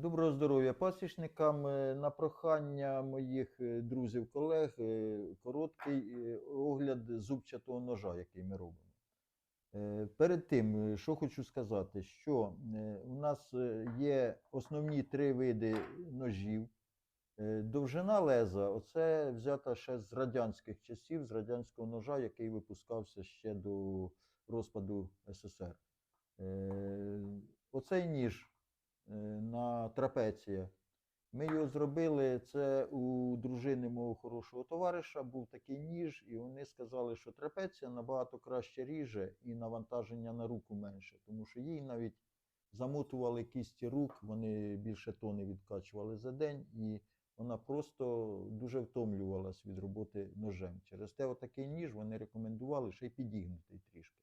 Доброго здоров'я пасічникам. Е, На прохання моїх е, друзів-колег е, короткий огляд зубчатого ножа, який ми робимо. Перед тим, що хочу сказати, що у нас є основні три види ножів. Довжина леза оце взята ще з радянських часів, з радянського ножа, який випускався ще до розпаду СССР. Оцей ніж трапеція. Ми його зробили. Це у дружини мого хорошого товариша був такий ніж, і вони сказали, що трапеція набагато краще ріже і навантаження на руку менше, тому що їй навіть замотували кісті рук, вони більше тони відкачували за день, і вона просто дуже втомлювалась від роботи ножем. Через те, отакий ніж вони рекомендували ще й підігнутий трішки.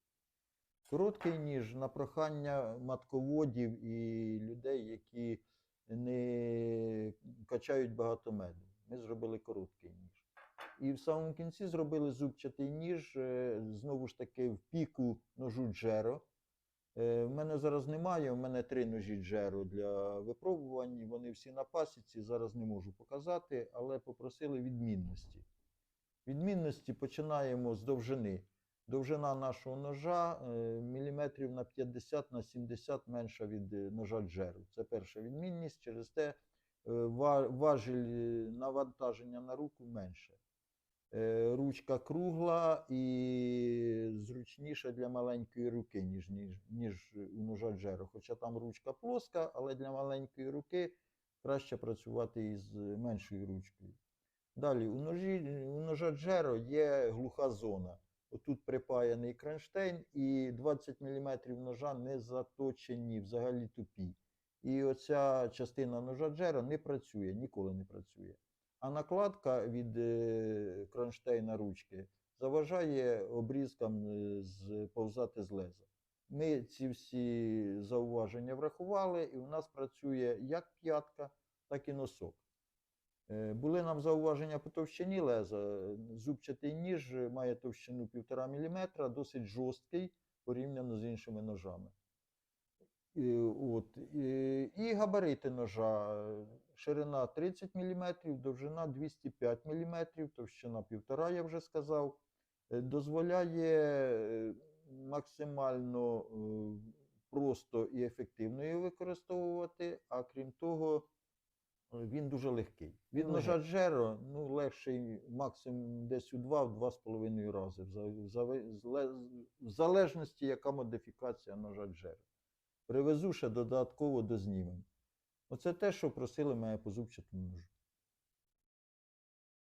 Короткий ніж на прохання матководів і людей, качають багато меду. Ми зробили короткий ніж. І в самому кінці зробили зубчатий ніж, е, знову ж таки, в піку ножу Джеро. Е, В мене зараз немає, у мене три ножі Джеро для випробувань. Вони всі на пасіці, зараз не можу показати, але попросили відмінності. Відмінності починаємо з довжини. Довжина нашого ножа е, міліметрів на 50 на 70 менша від е, ножа Джеру. Це перша відмінність. Через те е, важіль е, навантаження на руку менше. Е, Ручка кругла і зручніша для маленької руки, ніж, ніж, ніж у ножа Джеро. Хоча там ручка плоска, але для маленької руки краще працювати із меншою ручкою. Далі, у, ножі, у ножа Джеро є глуха зона. Отут припаяний кронштейн, і 20 мм ножа не заточені, взагалі тупі. І оця частина ножа Джеро не працює, ніколи не працює. А накладка від е, кронштейна ручки заважає обрізкам е, сповзати з леза. Ми ці всі зауваження врахували, і у нас працює як п'ятка, так і носок. Е, Були нам зауваження по товщині леза. Зубчатий ніж має товщину 1,5 мм, досить жорсткий порівняно з іншими ножами. І, от, габарити ножа. Ширина 30 мм, довжина 205 мм, товщина 1,5, я вже сказав. Е, Дозволяє е, максимально е, просто і ефективно її використовувати, а крім того, е, він дуже легкий. Від ножа Джеро ну, легший максимум десь у 2-2,5 рази, в залежності, яка модифікація ножа Джеро. Привезу ще додатково до дознімем. Оце те, що просили мене по зубчатому ножу.